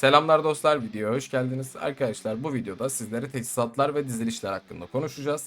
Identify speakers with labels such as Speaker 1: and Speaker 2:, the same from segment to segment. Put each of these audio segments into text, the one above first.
Speaker 1: Selamlar dostlar videoya hoş geldiniz. Arkadaşlar bu videoda sizlere teçhizatlar ve dizilişler hakkında konuşacağız.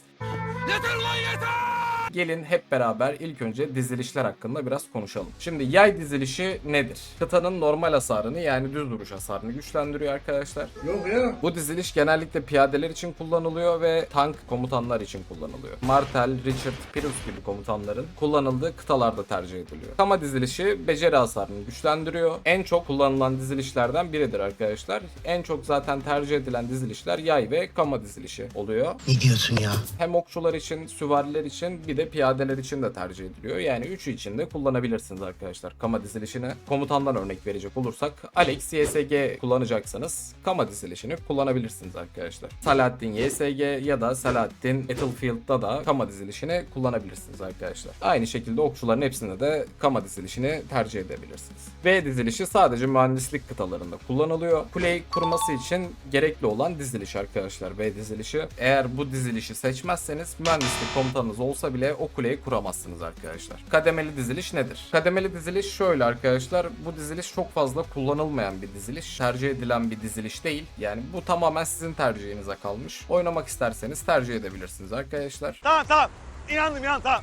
Speaker 1: Gelin hep beraber ilk önce dizilişler hakkında biraz konuşalım. Şimdi yay dizilişi nedir? Kıtanın normal hasarını yani düz duruş hasarını güçlendiriyor arkadaşlar.
Speaker 2: Yok ya.
Speaker 1: Bu diziliş genellikle piyadeler için kullanılıyor ve tank komutanlar için kullanılıyor. Martel, Richard, Pirus gibi komutanların kullanıldığı kıtalarda tercih ediliyor. Kama dizilişi beceri hasarını güçlendiriyor. En çok kullanılan dizilişlerden biridir arkadaşlar. En çok zaten tercih edilen dizilişler yay ve kama dizilişi oluyor.
Speaker 2: Ne diyorsun ya?
Speaker 1: Hem okçular için, süvariler için bir de piyadeler için de tercih ediliyor. Yani üçü için de kullanabilirsiniz arkadaşlar. Kama dizilişine komutandan örnek verecek olursak Alex YSG kullanacaksanız Kama dizilişini kullanabilirsiniz arkadaşlar. Salahattin YSG ya da Salahattin Battlefield'da da Kama dizilişini kullanabilirsiniz arkadaşlar. Aynı şekilde okçuların hepsinde de Kama dizilişini tercih edebilirsiniz. V dizilişi sadece mühendislik kıtalarında kullanılıyor. Kuleyi kurması için gerekli olan diziliş arkadaşlar V dizilişi. Eğer bu dizilişi seçmezseniz mühendislik komutanınız olsa bile o kuleyi kuramazsınız arkadaşlar. Kademeli diziliş nedir? Kademeli diziliş şöyle arkadaşlar. Bu diziliş çok fazla kullanılmayan bir diziliş. Tercih edilen bir diziliş değil. Yani bu tamamen sizin tercihinize kalmış. Oynamak isterseniz tercih edebilirsiniz arkadaşlar.
Speaker 3: Tamam tamam. İnandım inan tamam.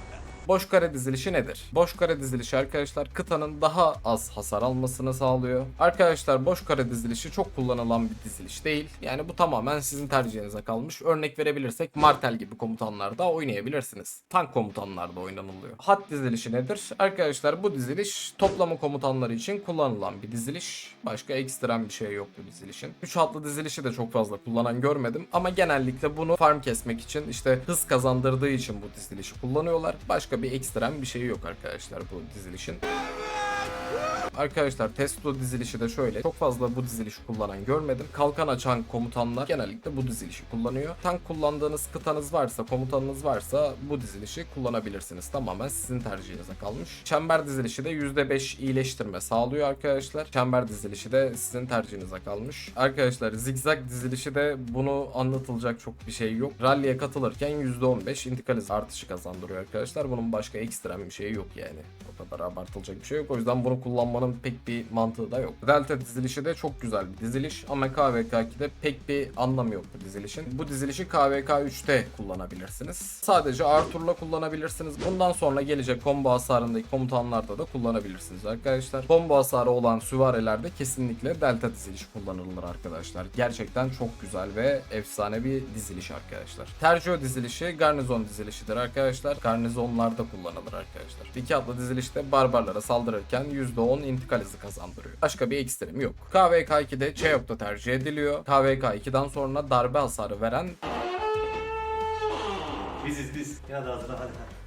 Speaker 1: Boş kare dizilişi nedir? Boş kare dizilişi arkadaşlar kıtanın daha az hasar almasını sağlıyor. Arkadaşlar boş kare dizilişi çok kullanılan bir diziliş değil. Yani bu tamamen sizin tercihinize kalmış. Örnek verebilirsek Martel gibi komutanlarda oynayabilirsiniz. Tank komutanlarda oynanılıyor. Hat dizilişi nedir? Arkadaşlar bu diziliş toplama komutanları için kullanılan bir diziliş. Başka ekstrem bir şey yok bu dizilişin. 3 hatlı dizilişi de çok fazla kullanan görmedim. Ama genellikle bunu farm kesmek için işte hız kazandırdığı için bu dizilişi kullanıyorlar. Başka bir ekstrem bir şey yok arkadaşlar bu dizilişin. Arkadaşlar testo dizilişi de şöyle. Çok fazla bu dizilişi kullanan görmedim. Kalkan açan komutanlar genellikle bu dizilişi kullanıyor. Tank kullandığınız kıtanız varsa, komutanınız varsa bu dizilişi kullanabilirsiniz. Tamamen sizin tercihinize kalmış. Çember dizilişi de %5 iyileştirme sağlıyor arkadaşlar. Çember dizilişi de sizin tercihinize kalmış. Arkadaşlar zigzag dizilişi de bunu anlatılacak çok bir şey yok. Rally'e katılırken %15 intikal artışı kazandırıyor arkadaşlar. Bunun başka ekstrem bir şeyi yok yani. O kadar abartılacak bir şey yok. O yüzden bunu kullanmanın pek bir mantığı da yok. Delta dizilişi de çok güzel bir diziliş ama KVK2'de pek bir anlamı yok bu dizilişin. Bu dizilişi KVK 3'te kullanabilirsiniz. Sadece Arthur'la kullanabilirsiniz. Bundan sonra gelecek combo hasarındaki komutanlarda da kullanabilirsiniz arkadaşlar. Combo hasarı olan süvarilerde kesinlikle Delta dizilişi kullanılır arkadaşlar. Gerçekten çok güzel ve efsane bir diziliş arkadaşlar. Tercih dizilişi garnizon dizilişidir arkadaşlar. Garnizonlarda kullanılır arkadaşlar. İki atlı dizilişte barbarlara saldırırken %10 intikal hızı kazandırıyor. Başka bir ekstremi yok. KVK2'de Cheop'ta tercih ediliyor. KVK2'den sonra darbe hasarı veren
Speaker 3: Biziz biz. Ya da hazırla hadi.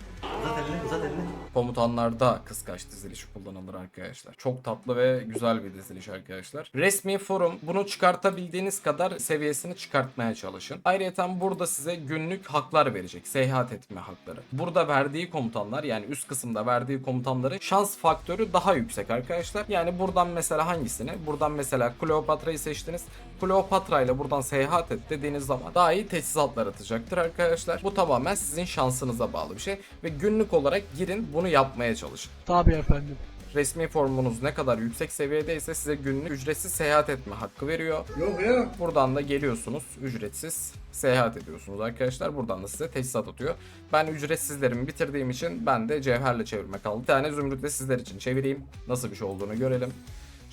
Speaker 3: Uzat elini
Speaker 1: komutanlarda kıskaç dizilişi kullanılır arkadaşlar. Çok tatlı ve güzel bir diziliş arkadaşlar. Resmi forum bunu çıkartabildiğiniz kadar seviyesini çıkartmaya çalışın. Ayrıca burada size günlük haklar verecek. Seyahat etme hakları. Burada verdiği komutanlar yani üst kısımda verdiği komutanların şans faktörü daha yüksek arkadaşlar. Yani buradan mesela hangisini? Buradan mesela Kleopatra'yı seçtiniz. Kleopatra ile buradan seyahat et dediğiniz zaman daha iyi teçhizatlar atacaktır arkadaşlar. Bu tamamen sizin şansınıza bağlı bir şey ve günlük olarak girin bunu yapmaya çalışın.
Speaker 4: Tabii efendim.
Speaker 1: Resmi formunuz ne kadar yüksek seviyedeyse size günlük ücretsiz seyahat etme hakkı veriyor.
Speaker 2: Yok ya.
Speaker 1: Buradan da geliyorsunuz ücretsiz seyahat ediyorsunuz arkadaşlar. Buradan da size teçhizat atıyor. Ben ücretsizlerimi bitirdiğim için ben de cevherle çevirme kaldı. Bir tane zümrütle sizler için çevireyim. Nasıl bir şey olduğunu görelim.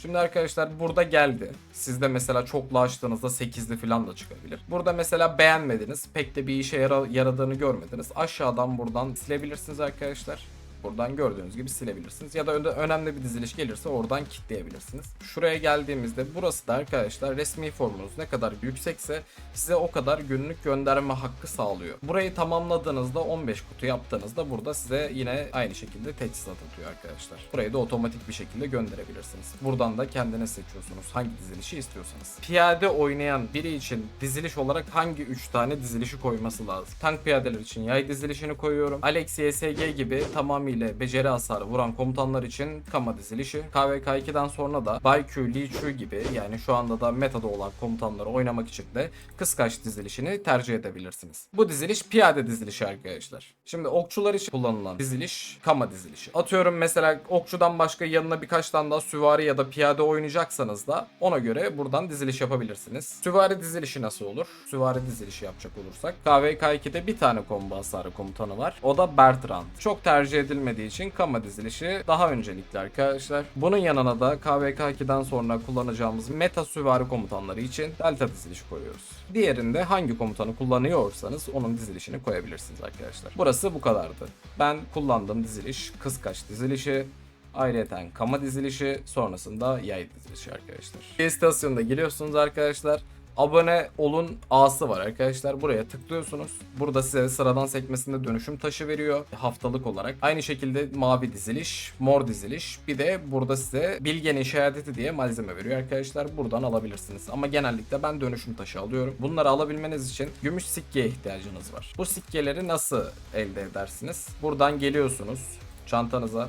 Speaker 1: Şimdi arkadaşlar burada geldi. Sizde mesela çoklu açtığınızda 8'li falan da çıkabilir. Burada mesela beğenmediniz. Pek de bir işe yara- yaradığını görmediniz. Aşağıdan buradan silebilirsiniz arkadaşlar. Buradan gördüğünüz gibi silebilirsiniz. Ya da önemli bir diziliş gelirse oradan kilitleyebilirsiniz. Şuraya geldiğimizde burası da arkadaşlar resmi formunuz ne kadar yüksekse size o kadar günlük gönderme hakkı sağlıyor. Burayı tamamladığınızda 15 kutu yaptığınızda burada size yine aynı şekilde teçhizat atıyor arkadaşlar. Burayı da otomatik bir şekilde gönderebilirsiniz. Buradan da kendiniz seçiyorsunuz hangi dizilişi istiyorsanız. Piyade oynayan biri için diziliş olarak hangi 3 tane dizilişi koyması lazım? Tank piyadeler için yay dizilişini koyuyorum. Alex YSG gibi tamamıyla tamamıyla beceri hasarı vuran komutanlar için Kama dizilişi. KVK2'den sonra da Baikyu, Lee Chu gibi yani şu anda da metada olan komutanları oynamak için de kıskaç dizilişini tercih edebilirsiniz. Bu diziliş piyade dizilişi arkadaşlar. Şimdi okçular için kullanılan diziliş Kama dizilişi. Atıyorum mesela okçudan başka yanına birkaç tane daha süvari ya da piyade oynayacaksanız da ona göre buradan diziliş yapabilirsiniz. Süvari dizilişi nasıl olur? Süvari dizilişi yapacak olursak KVK2'de bir tane combo hasarı komutanı var. O da Bertrand. Çok tercih edilmediği için Kama dizilişi daha öncelikli arkadaşlar. Bunun yanına da KVK2'den sonra kullanacağımız meta süvari komutanları için Delta dizilişi koyuyoruz. Diğerinde hangi komutanı kullanıyorsanız onun dizilişini koyabilirsiniz arkadaşlar. Burası bu kadardı. Ben kullandığım diziliş kıskaç dizilişi, Ayrıca kama dizilişi sonrasında yay dizilişi arkadaşlar. İstasyonda geliyorsunuz arkadaşlar. Abone olun A'sı var arkadaşlar. Buraya tıklıyorsunuz. Burada size sıradan sekmesinde dönüşüm taşı veriyor haftalık olarak. Aynı şekilde mavi diziliş, mor diziliş. Bir de burada size bilgenin şehadeti diye malzeme veriyor arkadaşlar. Buradan alabilirsiniz. Ama genellikle ben dönüşüm taşı alıyorum. Bunları alabilmeniz için gümüş sikkeye ihtiyacınız var. Bu sikkeleri nasıl elde edersiniz? Buradan geliyorsunuz çantanıza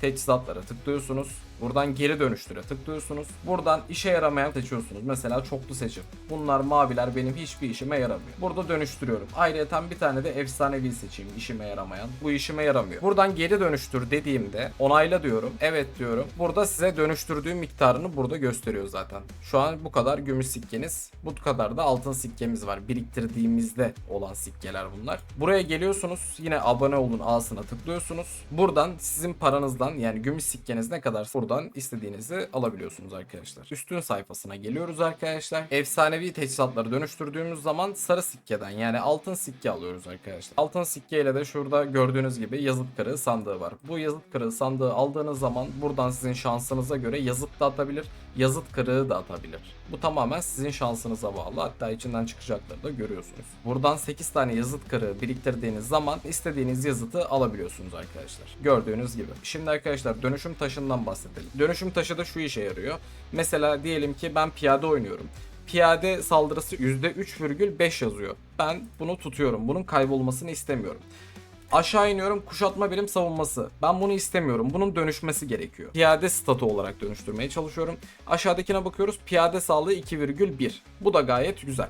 Speaker 1: teçhizatlara tıklıyorsunuz. Buradan geri dönüştüre tıklıyorsunuz. Buradan işe yaramayan seçiyorsunuz. Mesela çoklu seçim. Bunlar maviler benim hiçbir işime yaramıyor. Burada dönüştürüyorum. Ayrıca bir tane de efsanevi seçeyim işime yaramayan. Bu işime yaramıyor. Buradan geri dönüştür dediğimde onayla diyorum. Evet diyorum. Burada size dönüştürdüğüm miktarını burada gösteriyor zaten. Şu an bu kadar gümüş sikkeniz. Bu kadar da altın sikkemiz var. Biriktirdiğimizde olan sikkeler bunlar. Buraya geliyorsunuz. Yine abone olun A'sına tıklıyorsunuz. Buradan sizin paranızdan yani gümüş sikkeniz ne kadar buradan istediğinizi alabiliyorsunuz arkadaşlar. Üstün sayfasına geliyoruz arkadaşlar. Efsanevi teçhizatları dönüştürdüğümüz zaman sarı sikkeden yani altın sikke alıyoruz arkadaşlar. Altın sikkeyle de şurada gördüğünüz gibi yazıt kırığı sandığı var. Bu yazıt kırığı sandığı aldığınız zaman buradan sizin şansınıza göre yazıt da atabilir, yazıt kırığı da atabilir. Bu tamamen sizin şansınıza bağlı. Hatta içinden çıkacakları da görüyorsunuz. Buradan 8 tane yazıt kırığı biriktirdiğiniz zaman istediğiniz yazıtı alabiliyorsunuz arkadaşlar. Gördüğünüz gibi. Şimdi arkadaşlar dönüşüm taşından bahsedelim. Dönüşüm taşı da şu işe yarıyor. Mesela diyelim ki ben piyade oynuyorum. Piyade saldırısı %3,5 yazıyor. Ben bunu tutuyorum. Bunun kaybolmasını istemiyorum. Aşağı iniyorum kuşatma birim savunması. Ben bunu istemiyorum. Bunun dönüşmesi gerekiyor. Piyade statü olarak dönüştürmeye çalışıyorum. Aşağıdakine bakıyoruz. Piyade sağlığı 2,1. Bu da gayet güzel.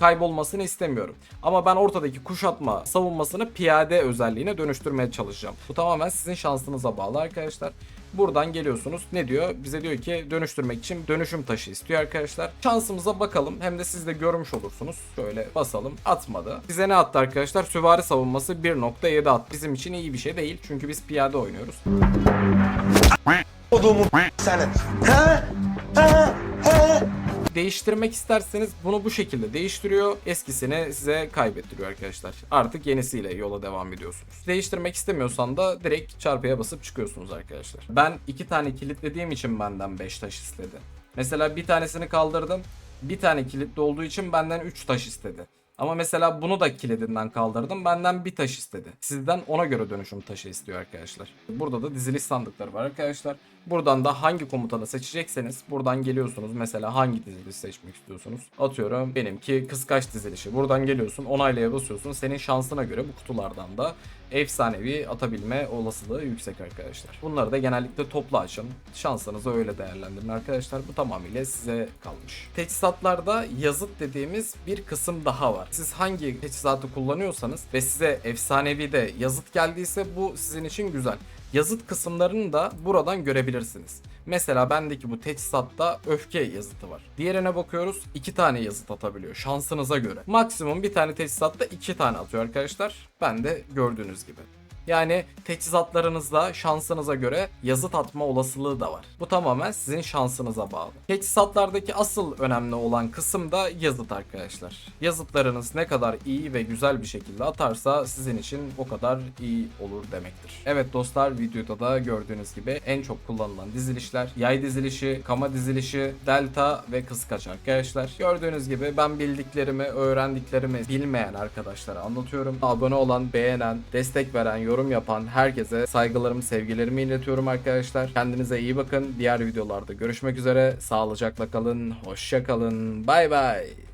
Speaker 1: Kaybolmasını istemiyorum. Ama ben ortadaki kuşatma savunmasını piyade özelliğine dönüştürmeye çalışacağım. Bu tamamen sizin şansınıza bağlı arkadaşlar. Buradan geliyorsunuz. Ne diyor? Bize diyor ki dönüştürmek için dönüşüm taşı istiyor arkadaşlar. Şansımıza bakalım. Hem de siz de görmüş olursunuz. Şöyle basalım. Atmadı. Bize ne attı arkadaşlar? Süvari savunması 1.7 at. Bizim için iyi bir şey değil. Çünkü biz piyade oynuyoruz.
Speaker 2: Odumu senin. He? He?
Speaker 1: Değiştirmek isterseniz bunu bu şekilde değiştiriyor. Eskisini size kaybettiriyor arkadaşlar. Artık yenisiyle yola devam ediyorsunuz. Değiştirmek istemiyorsan da direkt çarpıya basıp çıkıyorsunuz arkadaşlar. Ben iki tane kilitlediğim için benden 5 taş istedi. Mesela bir tanesini kaldırdım. Bir tane kilitli olduğu için benden 3 taş istedi. Ama mesela bunu da kilidimden kaldırdım. Benden bir taş istedi. Sizden ona göre dönüşüm taşı istiyor arkadaşlar. Burada da diziliş sandıkları var arkadaşlar. Buradan da hangi komutanı seçecekseniz buradan geliyorsunuz. Mesela hangi diziliş seçmek istiyorsunuz? Atıyorum benimki kıskaç dizilişi. Buradan geliyorsun onaylaya basıyorsun. Senin şansına göre bu kutulardan da efsanevi atabilme olasılığı yüksek arkadaşlar. Bunları da genellikle toplu açın. Şansınızı öyle değerlendirin arkadaşlar. Bu tamamıyla size kalmış. Teçhizatlarda yazıt dediğimiz bir kısım daha var. Siz hangi teçhizatı kullanıyorsanız ve size efsanevi de yazıt geldiyse bu sizin için güzel. Yazıt kısımlarını da buradan görebilirsiniz. Mesela bendeki bu teçhizatta öfke yazıtı var. Diğerine bakıyoruz iki tane yazıt atabiliyor şansınıza göre. Maksimum bir tane teçhizatta iki tane atıyor arkadaşlar. Ben de gördüğünüz gibi. Yani teçhizatlarınızda şansınıza göre yazıt atma olasılığı da var. Bu tamamen sizin şansınıza bağlı. Teçhizatlardaki asıl önemli olan kısım da yazıt arkadaşlar. Yazıtlarınız ne kadar iyi ve güzel bir şekilde atarsa sizin için o kadar iyi olur demektir. Evet dostlar videoda da gördüğünüz gibi en çok kullanılan dizilişler yay dizilişi, kama dizilişi, delta ve kıskaç arkadaşlar. Gördüğünüz gibi ben bildiklerimi, öğrendiklerimi bilmeyen arkadaşlara anlatıyorum. Abone olan, beğenen, destek veren, yorum yapan herkese saygılarımı, sevgilerimi iletiyorum arkadaşlar. Kendinize iyi bakın. Diğer videolarda görüşmek üzere. Sağlıcakla kalın. Hoşça kalın. Bay bay.